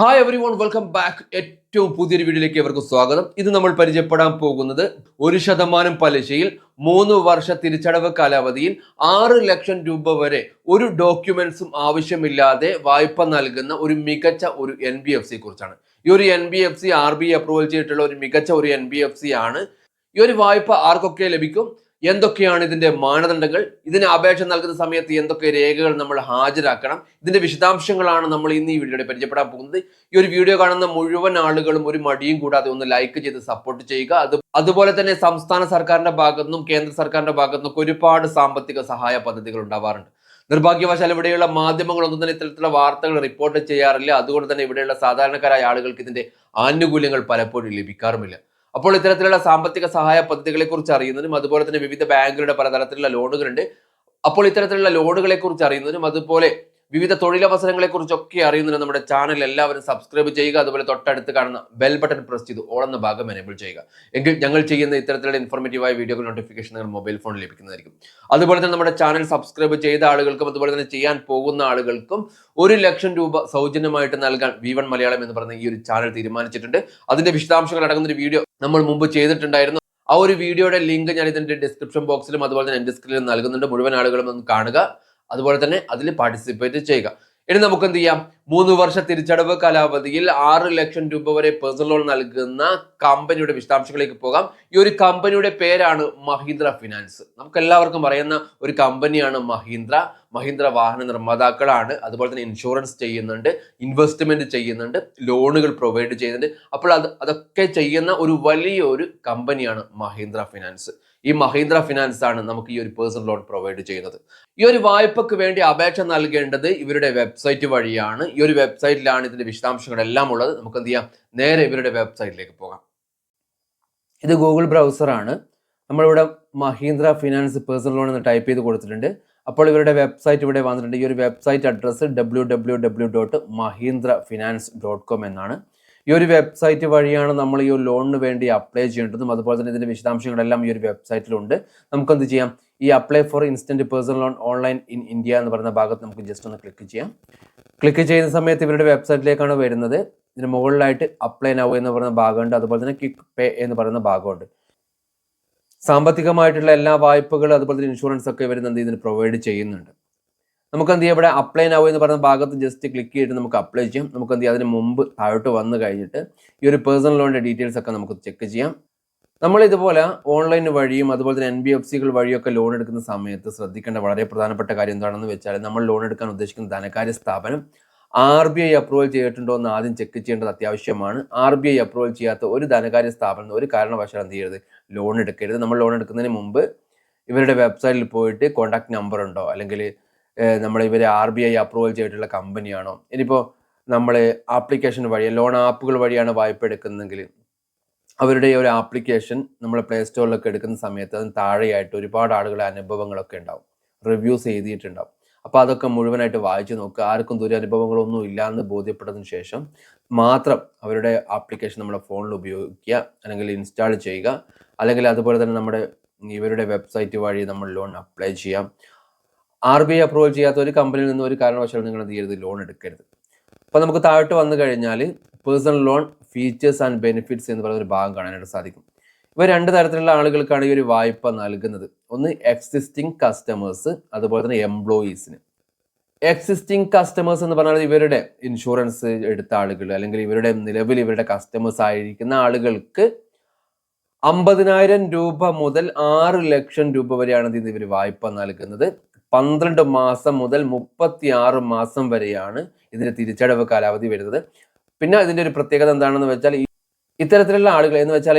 Hi everyone welcome back ഏറ്റവും പുതിയൊരു വീഡിയോയിലേക്ക് അവർക്ക് സ്വാഗതം. ഇത് നമ്മൾ പരിചയപ്പെടാൻ പോകുന്നത് ഒരു ശതമാനം പലിശയിൽ മൂന്ന് വർഷ തിരിച്ചടവ് കാലാവധിയിൽ ആറ് ലക്ഷം രൂപ വരെ ഒരു ഡോക്യുമെന്റ്സും ആവശ്യമില്ലാതെ വായ്പ നൽകുന്ന ഒരു മികച്ച ഒരു എൻ ബി എഫ് സി കുറിച്ചാണ്. ഈ ഒരു N B F C R B approval ചെയ്തിട്ടുള്ള ഒരു മികച്ച ഒരു എൻ ബി എഫ് സി ആണ്. ഈ ഒരു വായ്പ ആർക്കൊക്കെ ലഭിക്കും? എന്തൊക്കെയാണ് ഇതിന്റെ മാനദണ്ഡങ്ങൾ? ഇതിന് അപേക്ഷ നൽകുന്ന സമയത്ത് എന്തൊക്കെ രേഖകൾ നമ്മൾ ഹാജരാക്കണം? ഇതിന്റെ വിശദാംശങ്ങളാണ് നമ്മൾ ഇന്ന് ഈ വീഡിയോയുടെ പരിചയപ്പെടാൻ പോകുന്നത്. ഈ ഒരു വീഡിയോ കാണുന്ന മുഴുവൻ ആളുകളും ഒരു മടിയും കൂടാതെ ഒന്ന് ലൈക്ക് ചെയ്ത് സപ്പോർട്ട് ചെയ്യുക. അത് അതുപോലെ തന്നെ സംസ്ഥാന സർക്കാരിന്റെ ഭാഗത്തു നിന്നും കേന്ദ്ര സർക്കാരിന്റെ ഭാഗത്തു നിന്നൊക്കെ ഒരുപാട് സാമ്പത്തിക സഹായ പദ്ധതികൾ ഉണ്ടാവാറുണ്ട്. നിർഭാഗ്യവശാൽ ഇവിടെയുള്ള മാധ്യമങ്ങളൊന്നും തന്നെ ഇത്തരത്തിലുള്ള വാർത്തകൾ റിപ്പോർട്ട് ചെയ്യാറില്ല. അതുകൊണ്ട് തന്നെ ഇവിടെയുള്ള സാധാരണക്കാരായ ആളുകൾക്ക് ഇതിന്റെ ആനുകൂല്യങ്ങൾ പലപ്പോഴും ലഭിക്കാറുമില്ല. അപ്പോൾ ഇത്തരത്തിലുള്ള സാമ്പത്തിക സഹായ പദ്ധതികളെ കുറിച്ച് അറിയുന്നതിനും അതുപോലെ തന്നെ വിവിധ ബാങ്കുകളുടെ പലതരത്തിലുള്ള ലോണുകളുണ്ട്. അപ്പോൾ ഇത്തരത്തിലുള്ള ലോണുകളെ കുറിച്ച് അറിയുന്നതിനും അതുപോലെ വിവിധ തൊഴിലവസരങ്ങളെ കുറിച്ചൊക്കെ അറിയുന്നതിന് നമ്മുടെ ചാനൽ എല്ലാവരും സബ്സ്ക്രൈബ് ചെയ്യുക അതുപോലെ തൊട്ടടുത്ത് കാണുന്ന ബെൽ ബട്ടൺ പ്രസ് ചെയ്ത് ഓൾ എന്ന ഭാഗം എനേബിൾ ചെയ്യുക. എങ്കിൽ ഞങ്ങൾ ചെയ്യുന്ന ഇത്തരത്തിലുള്ള ഇൻഫോർമേറ്റീവായ വീഡിയോകൾ നോട്ടിഫിക്കേഷൻ നിങ്ങൾ മൊബൈൽ ഫോണിൽ ലഭിക്കുന്നതായിരിക്കും. അതുപോലെ തന്നെ നമ്മുടെ ചാനൽ സബ്സ്ക്രൈബ് ചെയ്ത ആളുകൾക്കും അതുപോലെ തന്നെ ചെയ്യാൻ പോകുന്ന ആളുകൾക്കും ഒരു ലക്ഷം രൂപ സൗജന്യമായിട്ട് നൽകാൻ വി വൺ മലയാളം എന്ന് പറയുന്ന ഈ ഒരു ചാനൽ തീരുമാനിച്ചിട്ടുണ്ട്. അതിന്റെ വിശദാംശങ്ങൾ അടങ്ങുന്ന ഒരു വീഡിയോ നമ്മൾ മുമ്പ് ചെയ്തിട്ടുണ്ടായിരുന്നു. ആ ഒരു വീഡിയോയുടെ ലിങ്ക് ഞാൻ ഇതിന്റെ ഡിസ്ക്രിപ്ഷൻ ബോക്സിലും അതുപോലെ തന്നെ എന്റെ സ്ക്രീനിലും നൽകുന്നുണ്ട്. മുഴുവൻ ആളുകളും ഒന്ന് കാണുക. അതുപോലെ തന്നെ അതിൽ പാർട്ടിസിപ്പേറ്റ് ചെയ്യുക. ഇനി നമുക്ക് എന്ത് ചെയ്യാം? മൂന്ന് വർഷ തിരിച്ചടവ് കാലാവധിയിൽ ആറ് ലക്ഷം രൂപ വരെ പേഴ്സണൽ ലോൺ നൽകുന്ന കമ്പനിയുടെ വിശദാംശങ്ങളിലേക്ക് പോകാം. ഈ ഒരു കമ്പനിയുടെ പേരാണ് മഹീന്ദ്ര ഫിനാൻസ് നമുക്ക് എല്ലാവർക്കും അറിയുന്ന ഒരു കമ്പനിയാണ് മഹീന്ദ്ര. മഹീന്ദ്ര വാഹന നിർമ്മാതാക്കളാണ്. അതുപോലെ തന്നെ ഇൻഷുറൻസ് ചെയ്യുന്നുണ്ട് ഇൻവെസ്റ്റ്മെന്റ് ചെയ്യുന്നുണ്ട് ലോണുകൾ പ്രൊവൈഡ് ചെയ്യുന്നുണ്ട്. അപ്പോൾ അത് അതൊക്കെ ചെയ്യുന്ന ഒരു വലിയൊരു കമ്പനിയാണ് മഹീന്ദ്ര ഫിനാൻസ് ഈ മഹീന്ദ്ര ഫിനാൻസ് ആണ് നമുക്ക് ഈ ഒരു പേഴ്സണൽ ലോൺ പ്രൊവൈഡ് ചെയ്യുന്നത്. ഈ ഒരു വായ്പക്ക് വേണ്ടി അപേക്ഷ നൽകേണ്ടത് ഇവരുടെ വെബ്സൈറ്റ് വഴിയാണ്. ഈ ഒരു വെബ്സൈറ്റിലാണ് ഇതിന്റെ വിശദാംശങ്ങളെല്ലാം ഉള്ളത്. നമുക്ക് എന്ത് ചെയ്യാം? നേരെ ഇവരുടെ വെബ്സൈറ്റിലേക്ക് പോകാം. ഇത് ഗൂഗിൾ ബ്രൗസറാണ് നമ്മളിവിടെ മഹീന്ദ്ര ഫിനാൻസ് പേഴ്സണൽ ലോൺ എന്ന് ടൈപ്പ് ചെയ്ത് കൊടുത്തിട്ടുണ്ട്. അപ്പോൾ ഇവരുടെ വെബ്സൈറ്റ് ഇവിടെ വന്നിട്ടുണ്ട്. ഈ ഒരു website address W W W dot Mahindra finance dot com എന്നാണ്. ഈ ഒരു വെബ്സൈറ്റ് വഴിയാണ് നമ്മൾ ഈ ഒരു ലോണിന് വേണ്ടി അപ്ലൈ ചെയ്യേണ്ടതും അതുപോലെ തന്നെ ഇതിന്റെ വിശദാംശങ്ങളെല്ലാം ഈ ഒരു വെബ്സൈറ്റിലുണ്ട് നമുക്ക് എന്ത് ചെയ്യാം? ഈ apply for instant personal loan online in India എന്ന് പറയുന്ന ഭാഗത്ത് നമുക്ക് ജസ്റ്റ് ഒന്ന് ക്ലിക്ക് ചെയ്യാം. ക്ലിക്ക് ചെയ്യുന്ന സമയത്ത് ഇവരുടെ വെബ്സൈറ്റിലേക്കാണ് വരുന്നത്. ഇതിന് മുകളിലായിട്ട് അപ്ലൈ നൗ എന്ന് പറയുന്ന ഭാഗമുണ്ട്. അതുപോലെ തന്നെ ക്വിക്ക് പേ എന്ന് പറയുന്ന ഭാഗമുണ്ട്. സാമ്പത്തികമായിട്ടുള്ള എല്ലാ വായ്പകളും അതുപോലെ തന്നെ ഇൻഷുറൻസ് ഒക്കെ ഇവർ എന്ത് ഇതിന് പ്രൊവൈഡ് ചെയ്യുന്നുണ്ട്. നമുക്ക് എന്ത് ചെയ്യാം? ഇവിടെ അപ്ലൈ നൗ എന്ന് പറയുന്ന ഭാഗത്ത് ജസ്റ്റ് ക്ലിക്ക് ചെയ്തിട്ട് നമുക്ക് അപ്ലൈ ചെയ്യാം. നമുക്ക് എന്ത് ചെയ്യാം? അതിന് മുമ്പ് താഴോട്ട് വന്നു കഴിഞ്ഞിട്ട് ഈ ഒരു പേഴ്സണൽ ലോണിന്റെ ഡീറ്റെയിൽസ് ഒക്കെ നമുക്ക് ചെക്ക് ചെയ്യാം. നമ്മൾ ഇതുപോലെ ഓൺലൈൻ വഴിയും അതുപോലെ തന്നെ എൻ ബി എഫ് സികൾ വഴിയൊക്കെ ലോൺ എടുക്കുന്ന സമയത്ത് ശ്രദ്ധിക്കേണ്ട വളരെ പ്രധാനപ്പെട്ട കാര്യം എന്താണെന്ന് വെച്ചാൽ നമ്മൾ ലോൺ എടുക്കാൻ ഉദ്ദേശിക്കുന്ന ധനകാര്യ സ്ഥാപനം ആർ ബി ഐ അപ്രൂവൽ ചെയ്തിട്ടുണ്ടോ എന്ന് ആദ്യം ചെക്ക് ചെയ്യേണ്ടത് അത്യാവശ്യമാണ്. ആർ ബി ഐ അപ്രൂവൽ ചെയ്യാത്ത ഒരു ധനകാര്യ സ്ഥാപനം ഒരു കാരണവശാലും എന്ത് ചെയ്യരുത്? ലോൺ എടുക്കരുത്. നമ്മൾ ലോൺ എടുക്കുന്നതിന് മുമ്പ് ഇവരുടെ വെബ്സൈറ്റിൽ പോയിട്ട് കോൺടാക്ട് നമ്പർ ഉണ്ടോ? അല്ലെങ്കിൽ നമ്മൾ ഇവരെ ആർ ബി ഐ അപ്രൂവൽ ചെയ്തിട്ടുള്ള കമ്പനിയാണോ ഇനിയിപ്പോൾ നമ്മൾ ആപ്ലിക്കേഷൻ വഴി ലോൺ ആപ്പുകൾ വഴിയാണ് വായ്പ എടുക്കുന്നതെങ്കിൽ അവരുടെ ഒരു ആപ്ലിക്കേഷൻ നമ്മൾ പ്ലേ സ്റ്റോറിലൊക്കെ എടുക്കുന്ന സമയത്ത് അതിന് താഴെയായിട്ട് ഒരുപാട് ആളുകളെ അനുഭവങ്ങളൊക്കെ ഉണ്ടാവും. റിവ്യൂസ് എഴുതിയിട്ടുണ്ടാവും. അപ്പോൾ അതൊക്കെ മുഴുവനായിട്ട് വായിച്ചു നോക്കുക. ആർക്കും ദുരനുഭവങ്ങളൊന്നും ഇല്ല എന്ന് ബോധ്യപ്പെട്ടതിന് ശേഷം മാത്രം അവരുടെ ആപ്ലിക്കേഷൻ നമ്മുടെ ഫോണിൽ ഉപയോഗിക്കുക അല്ലെങ്കിൽ ഇൻസ്റ്റാൾ ചെയ്യുക അല്ലെങ്കിൽ അതുപോലെ തന്നെ നമ്മുടെ ഇവരുടെ വെബ്സൈറ്റ് വഴി നമ്മൾ ലോൺ അപ്ലൈ ചെയ്യാം. ആർ ബി ഐ അപ്രൂവൽ ചെയ്യാത്ത ഒരു കമ്പനിയിൽ നിന്ന് ഒരു കാരണവശാലും നിങ്ങൾ എന്ത് ചെയ്യരുത്? ലോൺ എടുക്കരുത്. അപ്പോൾ നമുക്ക് താഴോട്ട് വന്നു കഴിഞ്ഞാൽ personal loan features and benefits എന്ന് പറയുന്ന ഒരു ഭാഗം കാണാനായിട്ട് സാധിക്കും. ഇവ രണ്ട് തരത്തിലുള്ള ആളുകൾക്കാണ് ഈ ഒരു വായ്പ നൽകുന്നത്. ഒന്ന് എക്സിസ്റ്റിംഗ് കസ്റ്റമേഴ്സ് അതുപോലെ തന്നെ എംപ്ലോയീസിന് എക്സിസ്റ്റിംഗ് കസ്റ്റമേഴ്സ് എന്ന് പറഞ്ഞാൽ ഇവരുടെ ഇൻഷുറൻസ് എടുത്ത ആളുകൾ അല്ലെങ്കിൽ ഇവരുടെ നിലവിൽ ഇവരുടെ കസ്റ്റമേഴ്സ് ആയിരിക്കുന്ന ആളുകൾക്ക് അമ്പതിനായിരം രൂപ മുതൽ ആറ് ലക്ഷം രൂപ വരെയാണ് ഇതിന് ഇവർ വായ്പ നൽകുന്നത്. പന്ത്രണ്ട് മാസം മുതൽ മുപ്പത്തി ആറ് മാസം വരെയാണ് ഇതിന്റെ തിരിച്ചടവ് കാലാവധി വരുന്നത്. പിന്നെ ഇതിന്റെ ഒരു പ്രത്യേകത എന്താണെന്ന് വെച്ചാൽ ഇത്തരത്തിലുള്ള ആളുകൾ എന്ന് വെച്ചാൽ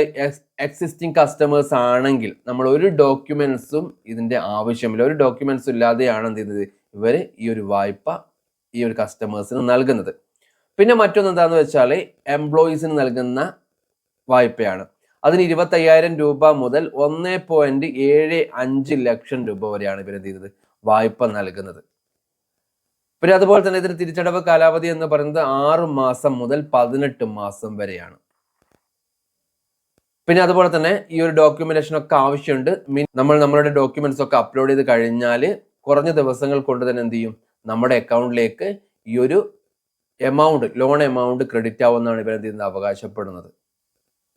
എക്സിസ്റ്റിംഗ് കസ്റ്റമേഴ്സ് ആണെങ്കിൽ നമ്മൾ ഒരു ഡോക്യുമെന്റ്സും ഇതിന്റെ ആവശ്യമില്ല. ഒരു ഡോക്യുമെന്റ്സും ഇല്ലാതെയാണ് എന്ത് ചെയ്യുന്നത്? ഇവർ ഈ ഒരു വായ്പ ഈ ഒരു കസ്റ്റമേഴ്സിന് നൽകുന്നത്. പിന്നെ മറ്റൊന്ന് എന്താണെന്ന് വെച്ചാൽ എംപ്ലോയീസിന് നൽകുന്ന വായ്പയാണ്. അതിന് ഇരുപത്തയ്യായിരം രൂപ മുതൽ ഒന്ന് പോയിന്റ് ഏഴ് അഞ്ച് ലക്ഷം രൂപ വരെയാണ് ഇവർ എന്ത് ചെയ്യുന്നത്? വായ്പ നൽകുന്നത്. പിന്നെ അതുപോലെ തന്നെ ഇതിന് തിരിച്ചടവ് കാലാവധി എന്ന് പറയുന്നത് ആറ് മാസം മുതൽ പതിനെട്ട് മാസം വരെയാണ്. പിന്നെ അതുപോലെ തന്നെ ഈ ഒരു ഡോക്യുമെന്റേഷൻ ഒക്കെ ആവശ്യമുണ്ട്. മീൻ നമ്മൾ നമ്മളുടെ ഡോക്യുമെന്റ്സ് ഒക്കെ അപ്ലോഡ് ചെയ്ത് കഴിഞ്ഞാൽ കുറഞ്ഞ ദിവസങ്ങൾ കൊണ്ട് തന്നെ എന്ത് ചെയ്യും? നമ്മുടെ അക്കൗണ്ടിലേക്ക് ഈ ഒരു എമൗണ്ട് ലോൺ എമൗണ്ട് ക്രെഡിറ്റ് ആവുമെന്നാണ് ഇവരെന്ത് ചെയ്യുന്നത്? അവകാശപ്പെടുന്നത്.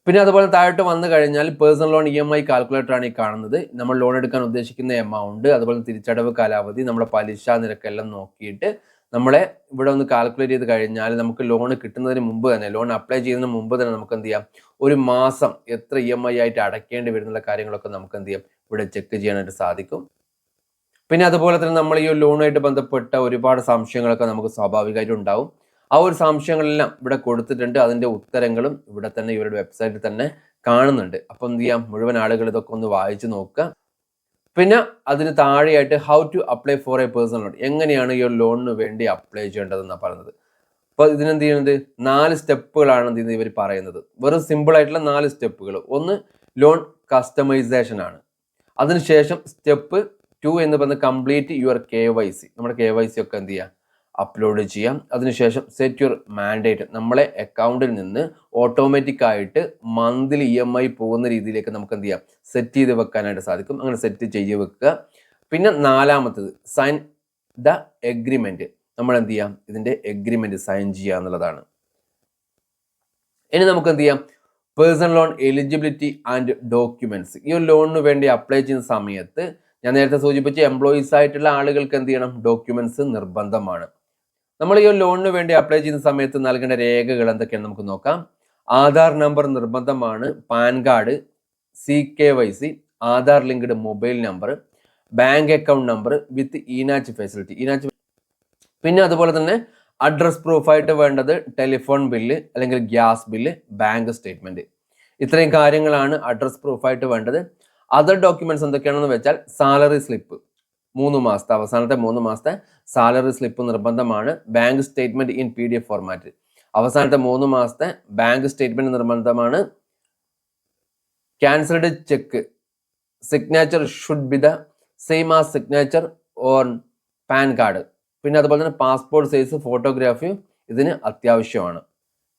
പിന്നെ അതുപോലെ താഴോട്ട് വന്നു കഴിഞ്ഞാൽ personal loan E M I calculator ആണ് ഈ കാണുന്നത്. നമ്മൾ ലോൺ എടുക്കാൻ ഉദ്ദേശിക്കുന്ന എമൗണ്ട് അതുപോലെ തിരിച്ചടവ് കാലാവധി നമ്മുടെ പലിശ നിരക്കെല്ലാം നോക്കിയിട്ട് നമ്മളെ ഇവിടെ ഒന്ന് കാൽക്കുലേറ്റ് ചെയ്ത് കഴിഞ്ഞാൽ നമുക്ക് ലോൺ കിട്ടുന്നതിന് മുമ്പ് തന്നെ ലോൺ അപ്ലൈ ചെയ്യുന്നതിന് മുമ്പ് തന്നെ നമുക്ക് എന്ത് ചെയ്യാം? ഒരു മാസം എത്ര ഇ എം ഐ ആയിട്ട് അടയ്ക്കേണ്ടി വരുന്നുള്ള കാര്യങ്ങളൊക്കെ നമുക്ക് എന്ത് ചെയ്യാം? ഇവിടെ ചെക്ക് ചെയ്യാനായിട്ട് സാധിക്കും. പിന്നെ അതുപോലെ തന്നെ നമ്മൾ ഈ ലോണുമായിട്ട് ബന്ധപ്പെട്ട ഒരുപാട് സംശയങ്ങളൊക്കെ നമുക്ക് സ്വാഭാവികമായിട്ടും ഉണ്ടാവും. ആ ഒരു സംശയങ്ങളെല്ലാം ഇവിടെ കൊടുത്തിട്ടുണ്ട്. അതിന്റെ ഉത്തരങ്ങളും ഇവിടെ തന്നെ ഇവരുടെ വെബ്സൈറ്റിൽ തന്നെ കാണുന്നുണ്ട്. അപ്പം എന്ത് ചെയ്യാം? മുഴുവൻ ആളുകൾ ഇതൊക്കെ ഒന്ന് വായിച്ചു നോക്കുക. പിന്നെ അതിന് താഴെയായിട്ട് how to apply for a personal loan എങ്ങനെയാണ് ഈ ഒരു ലോണിന് വേണ്ടി അപ്ലൈ ചെയ്യേണ്ടതെന്നാണ് പറയുന്നത് അപ്പോൾ ഇതിനെന്ത് ചെയ്യുന്നത്? നാല് സ്റ്റെപ്പുകളാണ് എന്ത് ചെയ്യുന്നത് ഇവർ പറയുന്നത്. വെറും സിമ്പിൾ ആയിട്ടുള്ള നാല് സ്റ്റെപ്പുകൾ ഒന്ന് ലോൺ കസ്റ്റമൈസേഷൻ ആണ്. അതിനുശേഷം സ്റ്റെപ്പ് ടു എന്ന് പറയുന്നത് complete your K Y C നമ്മുടെ കെ വൈ സി ഒക്കെ എന്ത് ചെയ്യാം അപ്ലോഡ് ചെയ്യാം. അതിനുശേഷം സെറ്റ് യുവർ മാൻഡേറ്റ് നമ്മളെ അക്കൗണ്ടിൽ നിന്ന് ഓട്ടോമാറ്റിക് ആയിട്ട് മന്ത്ലി ഇ എം ഐ പോകുന്ന രീതിയിലേക്ക് നമുക്ക് എന്ത് ചെയ്യാം? സെറ്റ് ചെയ്ത് വെക്കാനായിട്ട് സാധിക്കും. അങ്ങനെ സെറ്റ് ചെയ്ത് വെക്കുക. പിന്നെ നാലാമത്തത് സൈൻ ദ എഗ്രിമെന്റ് നമ്മൾ എന്ത് ചെയ്യാം? ഇതിന്റെ എഗ്രിമെന്റ് സൈൻ ചെയ്യുക എന്നുള്ളതാണ്. ഇനി നമുക്ക് എന്ത് ചെയ്യാം? Personal loan eligibility and documents ഈ ഒരു ലോണിന് വേണ്ടി അപ്ലൈ ചെയ്യുന്ന സമയത്ത് ഞാൻ നേരത്തെ സൂചിപ്പിച്ച എംപ്ലോയീസ് ആയിട്ടുള്ള ആളുകൾക്ക് എന്ത് ചെയ്യണം? ഡോക്യുമെന്റ്സ് നിർബന്ധമാണ്. നമ്മൾ ഈ ഒരു ലോണിന് വേണ്ടി അപ്ലൈ ചെയ്യുന്ന സമയത്ത് നൽകേണ്ട രേഖകൾ എന്തൊക്കെയാണ് നമുക്ക് നോക്കാം. ആധാർ നമ്പർ നിർബന്ധമാണ്. PAN card C K Y C Aadhaar linked mobile number bank account number with eNACH facility eNACH പിന്നെ അതുപോലെ തന്നെ അഡ്രസ് പ്രൂഫായിട്ട് വേണ്ടത് ടെലിഫോൺ ബില്ല് അല്ലെങ്കിൽ ഗ്യാസ് ബില്ല് ബാങ്ക് സ്റ്റേറ്റ്മെന്റ് ഇത്രയും കാര്യങ്ങളാണ് അഡ്രസ് പ്രൂഫായിട്ട് വേണ്ടത്. അതർ ഡോക്യുമെന്റ്സ് എന്തൊക്കെയാണെന്ന് വെച്ചാൽ സാലറി സ്ലിപ്പ് മൂന്ന് മാസത്തെ അവസാനത്തെ മൂന്ന് മാസത്തെ സാലറി സ്ലിപ്പ് നിർബന്ധമാണ് bank statement in P D F format അവസാനത്തെ മൂന്ന് മാസത്തെ ബാങ്ക് സ്റ്റേറ്റ്മെന്റ് നിർബന്ധമാണ്. Cancelled cheque signature should be the same ആ സിഗ്നേച്ചർ ഓൺ പാൻ കാർഡ് പിന്നെ അതുപോലെ തന്നെ പാസ്പോർട്ട് സൈസ് ഫോട്ടോഗ്രാഫിയും ഇതിന് അത്യാവശ്യമാണ്.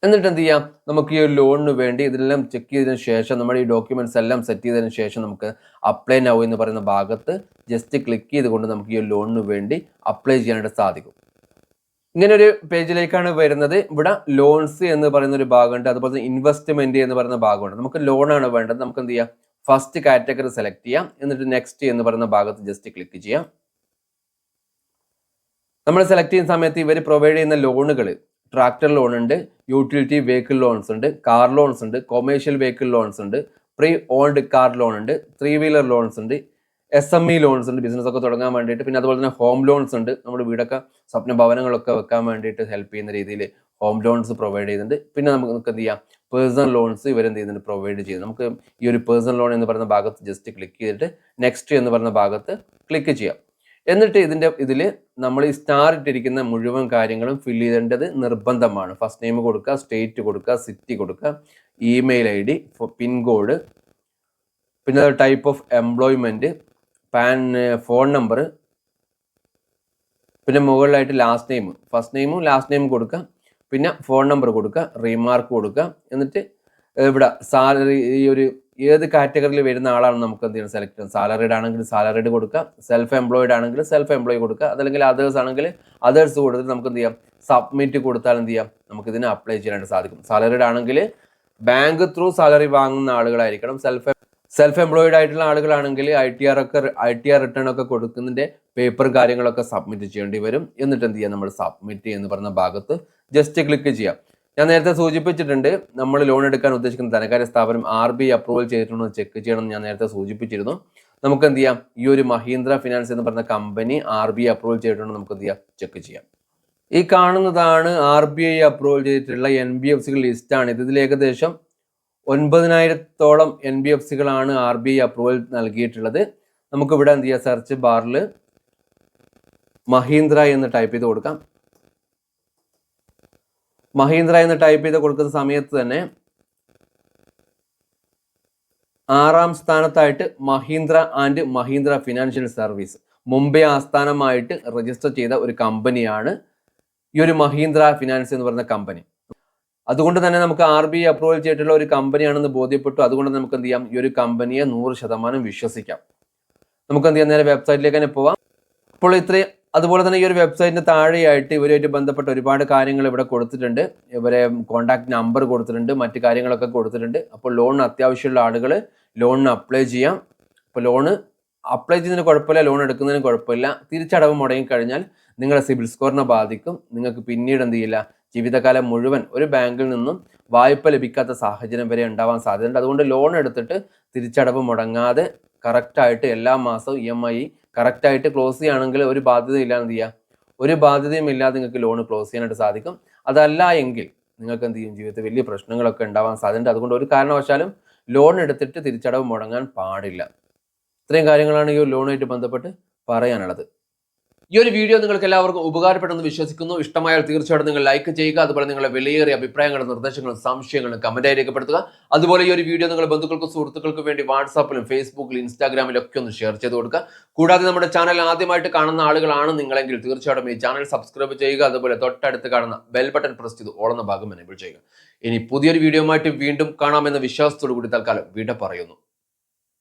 എന്നിട്ട് എന്ത് ചെയ്യാം നമുക്ക് ഈ ഒരു ലോണിന് വേണ്ടി ഇതെല്ലാം ചെക്ക് ചെയ്തതിന് ശേഷം നമ്മുടെ ഈ ഡോക്യുമെന്റ്സ് എല്ലാം സെറ്റ് ചെയ്തതിന് ശേഷം നമുക്ക് അപ്ലൈ നൗ എന്ന് പറയുന്ന ഭാഗത്ത് ജസ്റ്റ് ക്ലിക്ക് ചെയ്തുകൊണ്ട് നമുക്ക് ഈ ലോണിന് വേണ്ടി അപ്ലൈ ചെയ്യാനായിട്ട് സാധിക്കും. ഇങ്ങനെ ഒരു പേജിലേക്കാണ് വരുന്നത്. ഇവിടെ ലോൺസ് എന്ന് പറയുന്ന ഒരു ഭാഗമുണ്ട്. അതുപോലെ തന്നെ ഇൻവെസ്റ്റ്മെന്റ് എന്ന് പറയുന്ന ഭാഗമുണ്ട്. നമുക്ക് ലോണാണ് വേണ്ടത്. നമുക്ക് എന്ത് ചെയ്യാം ഫസ്റ്റ് കാറ്റഗറി സെലക്ട് ചെയ്യാം. എന്നിട്ട് നെക്സ്റ്റ് എന്ന് പറയുന്ന ഭാഗത്ത് ജസ്റ്റ് ക്ലിക്ക് ചെയ്യാം. നമ്മൾ സെലക്ട് ചെയ്യുന്ന സമയത്ത് ഇവർ പ്രൊവൈഡ് ചെയ്യുന്ന ലോണുകൾ ട്രാക്ടർ ലോൺ ഉണ്ട് യൂട്ടിലിറ്റി വെഹിക്കിൾ ലോൺസ് ഉണ്ട് കാർ ലോൺസ് ഉണ്ട് കൊമേഴ്ഷ്യൽ വെഹിക്കിൾ ലോൺസ് ഉണ്ട് പ്രീ ഓൾഡ് കാർ ലോൺ ഉണ്ട് ത്രീ വീലർ ലോൺസ് ഉണ്ട് എസ് എം ഇ ലോൺസ് ഉണ്ട് ബിസിനസ് ഒക്കെ തുടങ്ങാൻ വേണ്ടിയിട്ട്. പിന്നെ അതുപോലെ തന്നെ ഹോം ലോൺസ് ഉണ്ട് നമ്മുടെ വീടൊക്കെ സ്വപ്ന ഭവനങ്ങളൊക്കെ വെക്കാൻ വേണ്ടിയിട്ട് ഹെൽപ്പ് ചെയ്യുന്ന രീതിയിൽ ഹോം ലോൺസ് പ്രൊവൈഡ് ചെയ്യുന്നുണ്ട്. പിന്നെ നമുക്ക് നമുക്ക് എന്ത് ചെയ്യാം? പേഴ്സണൽ ലോൺസ് ഇവരെന്ത് ചെയ്യുന്നുണ്ട്? പ്രൊവൈഡ് ചെയ്യുന്നത് നമുക്ക് ഈ ഒരു പേഴ്സണൽ ലോൺ എന്ന് പറയുന്ന ഭാഗത്ത് ജസ്റ്റ് ക്ലിക്ക് ചെയ്തിട്ട് നെക്സ്റ്റ് എന്ന് പറയുന്ന ഭാഗത്ത് ക്ലിക്ക് ചെയ്യാം. എന്നിട്ട് ഇതിന്റെ ഇതിൽ നമ്മൾ ഈ സ്റ്റാർ ഇട്ടിരിക്കുന്ന മുഴുവൻ കാര്യങ്ങളും ഫില്ല് ചെയ്തേണ്ടത് നിർബന്ധമാണ്. ഫസ്റ്റ് നെയിം കൊടുക്കുക സ്റ്റേറ്റ് കൊടുക്കുക സിറ്റി കൊടുക്കുക ഇമെയിൽ ഐ ഡി പിൻകോഡ് പിന്നെ type of employment PAN phone number പിന്നെ മുകളിലായിട്ട് ലാസ്റ്റ് നെയിം ഫസ്റ്റ് നെയിമും ലാസ്റ്റ് നെയിമും കൊടുക്കുക പിന്നെ ഫോൺ നമ്പർ കൊടുക്കുക റീമാർക്ക് കൊടുക്കുക എന്നിട്ട് ഇവിടെ സാലറി ഈ ഒരു ഏത് കാറ്റഗറിയിൽ വരുന്ന ആളാണ് നമുക്ക് എന്ത് ചെയ്യണം സെലക്ട് ചെയ്യാം. സാലറിഡ് ആണെങ്കിൽ സാലറിഡ് കൊടുക്കുക സെൽഫ് എംപ്ലോയിഡ് ആണെങ്കിൽ സെൽഫ് എംപ്ലോയി കൊടുക്കുക അതല്ലെങ്കിൽ അതേഴ്സ് ആണെങ്കിൽ അതേഴ്സ് കൊടുത്തിട്ട് നമുക്ക് എന്ത് ചെയ്യാം? സബ്മിറ്റ് കൊടുത്താൽ എന്ത് ചെയ്യാം? നമുക്ക് ഇതിന് അപ്ലൈ ചെയ്യാനായിട്ട് സാധിക്കും. സാലറിഡ് ആണെങ്കിൽ ബാങ്ക് ത്രൂ സാലറി വാങ്ങുന്ന ആളുകളായിരിക്കണം. സെൽഫ് സെൽഫ് എംപ്ലോയിഡ് ആയിട്ടുള്ള ആളുകളാണെങ്കിൽ ഐ ടി ആർ ഒക്കെ ഐ ടി ആർ റിട്ടേൺ ഒക്കെ കൊടുക്കുന്നതിന്റെ പേപ്പർ കാര്യങ്ങളൊക്കെ സബ്മിറ്റ് ചെയ്യേണ്ടി വരും. എന്നിട്ട് എന്ത് ചെയ്യാം? നമ്മൾ സബ്മിറ്റ് എന്ന് പറഞ്ഞ ഭാഗത്ത് ജസ്റ്റ് ക്ലിക്ക് ചെയ്യാം. ഞാൻ നേരത്തെ സൂചിപ്പിച്ചിട്ടുണ്ട് നമ്മൾ ലോൺ എടുക്കാൻ ഉദ്ദേശിക്കുന്ന ധനകാര്യ സ്ഥാപനം ആർ ബി അപ്രൂവൽ ചെയ്തിട്ടുണ്ടോ ചെക്ക് ചെയ്യണം എന്ന് ഞാൻ നേരത്തെ സൂചിപ്പിച്ചിരുന്നു. നമുക്ക് എന്ത് ചെയ്യാം? ഈ ഒരു മഹീന്ദ്ര ഫിനാൻസ് എന്ന് പറഞ്ഞ കമ്പനി ആർ ബി അപ്രൂവൽ ചെയ്തിട്ടുണ്ടോ നമുക്ക് എന്ത് ചെയ്യാം? ചെക്ക് ചെയ്യാം. ഈ കാണുന്നതാണ് ആർ ബി ഐ അപ്രൂവൽ ചെയ്തിട്ടുള്ള എൻ ബി എഫ് സികൾ ലിസ്റ്റാണ് ഇത് ഇതിൽ ഏകദേശം ഒൻപതിനായിരത്തോളം എൻ ബി എഫ് സികളാണ് ആർ ബി ഐ അപ്രൂവൽ നൽകിയിട്ടുള്ളത്. നമുക്ക് ഇവിടെ എന്ത് ചെയ്യാം? സെർച്ച് ബാറിൽ മഹീന്ദ്ര എന്ന് ടൈപ്പ് ചെയ്ത് കൊടുക്കാം. മഹീന്ദ്ര എന്ന് ടൈപ്പ് ചെയ്ത് കൊടുക്കുന്ന സമയത്ത് തന്നെ ആറാം സ്ഥാനത്തായിട്ട് Mahindra and Mahindra financial service. Mumbai ആസ്ഥാനമായിട്ട് register ചെയ്ത ഒരു കമ്പനിയാണ് ഈ ഒരു മഹീന്ദ്ര ഫിനാൻസ് എന്ന് പറയുന്ന കമ്പനി. അതുകൊണ്ട് തന്നെ നമുക്ക് ആർ ബി അപ്രൂവൽ ചെയ്തിട്ടുള്ള ഒരു കമ്പനിയാണെന്ന് ബോധ്യപ്പെട്ടു. അതുകൊണ്ട് നമുക്ക് എന്ത് ചെയ്യാം? ഈ ഒരു കമ്പനിയെ നൂറ് ശതമാനം വിശ്വസിക്കാം. നമുക്ക് എന്ത് ചെയ്യാം? നേരെ വെബ്സൈറ്റിലേക്ക് തന്നെ പോവാം. അപ്പോൾ ഇത്രയും അതുപോലെ തന്നെ ഈ ഒരു വെബ്സൈറ്റിന് താഴെയായിട്ട് ഇവരുമായിട്ട് ബന്ധപ്പെട്ട ഒരുപാട് കാര്യങ്ങൾ ഇവിടെ കൊടുത്തിട്ടുണ്ട്. ഇവരെ കോൺടാക്ട് നമ്പർ കൊടുത്തിട്ടുണ്ട് മറ്റു കാര്യങ്ങളൊക്കെ കൊടുത്തിട്ടുണ്ട്. അപ്പോൾ ലോണിന് അത്യാവശ്യമുള്ള ആളുകൾ ലോണിന് അപ്ലൈ ചെയ്യാം. അപ്പോൾ ലോണ് അപ്ലൈ ചെയ്യുന്നതിന് കുഴപ്പമില്ല ലോൺ എടുക്കുന്നതിന് കുഴപ്പമില്ല. തിരിച്ചടവ് മുടങ്ങിക്കഴിഞ്ഞാൽ നിങ്ങളുടെ സിബിൽ സ്കോറിനെ ബാധിക്കും. നിങ്ങൾക്ക് പിന്നീട് എന്ത് ചെയ്യില്ല? ജീവിതകാലം മുഴുവൻ ഒരു ബാങ്കിൽ നിന്നും വായ്പ ലഭിക്കാത്ത സാഹചര്യം വരെ ഉണ്ടാവാൻ സാധ്യതയുണ്ട്. അതുകൊണ്ട് ലോൺ എടുത്തിട്ട് തിരിച്ചടവ് മുടങ്ങാതെ കറക്റ്റായിട്ട് എല്ലാ മാസവും ഇ എം ഐ കറക്റ്റായിട്ട് ക്ലോസ് ചെയ്യുകയാണെങ്കിൽ ഒരു ബാധ്യതയില്ല എന്ത് ചെയ്യുക ഒരു ബാധ്യതയും ഇല്ലാതെ നിങ്ങൾക്ക് ലോൺ ക്ലോസ് ചെയ്യാനായിട്ട് സാധിക്കും. അതല്ല എങ്കിൽ നിങ്ങൾക്ക് എന്ത് ചെയ്യും? ജീവിതത്തിൽ വലിയ പ്രശ്നങ്ങളൊക്കെ ഉണ്ടാവാൻ സാധ്യതയുണ്ട്. അതുകൊണ്ട് ഒരു കാരണവശാലും ലോൺ എടുത്തിട്ട് തിരിച്ചടവ് മുടങ്ങാൻ പാടില്ല. ഇത്രയും കാര്യങ്ങളാണ് ഈ ലോണുമായിട്ട് ബന്ധപ്പെട്ട് പറയാനുള്ളത്. ഈ ഒരു വീഡിയോ നിങ്ങൾക്ക് എല്ലാവർക്കും ഉപകാരപ്പെടുന്നു വിശ്വസിക്കുന്നു. ഇഷ്ടമായാൽ തീർച്ചയായിട്ടും നിങ്ങൾ ലൈക്ക് ചെയ്യുക. അതുപോലെ നിങ്ങളുടെ വിലയേറിയ അഭിപ്രായങ്ങളും നിർദ്ദേശങ്ങളും സംശയങ്ങളും കമന്റായി രേഖപ്പെടുത്തുക. അതുപോലെ ഈ ഒരു വീഡിയോ നിങ്ങളുടെ ബന്ധുക്കൾക്കും സുഹൃത്തുക്കൾക്കും വേണ്ടി വാട്സാപ്പിലും ഫേസ്ബുക്കിലും ഇൻസ്റ്റാഗ്രാമിലും ഒക്കെ ഒന്ന് ഷെയർ ചെയ്ത് കൊടുക്കുക. കൂടാതെ നമ്മുടെ ചാനൽ ആദ്യമായിട്ട് കാണുന്ന ആളുകളാണ് നിങ്ങളെങ്കിൽ തീർച്ചയായിട്ടും ഈ ചാനൽ സബ്സ്ക്രൈബ് ചെയ്യുക. അതുപോലെ തൊട്ടടുത്ത് കാണുന്ന ബെൽ ബട്ടൺ പ്രസ് ചെയ്ത് ഓളുന്ന ഭാഗം എനേബിൾ ചെയ്യുക. ഇനി പുതിയൊരു വീഡിയോ വീണ്ടും കാണാമെന്ന വിശ്വാസത്തോടു കൂടി തൽക്കാലം വിട പറയുന്നു.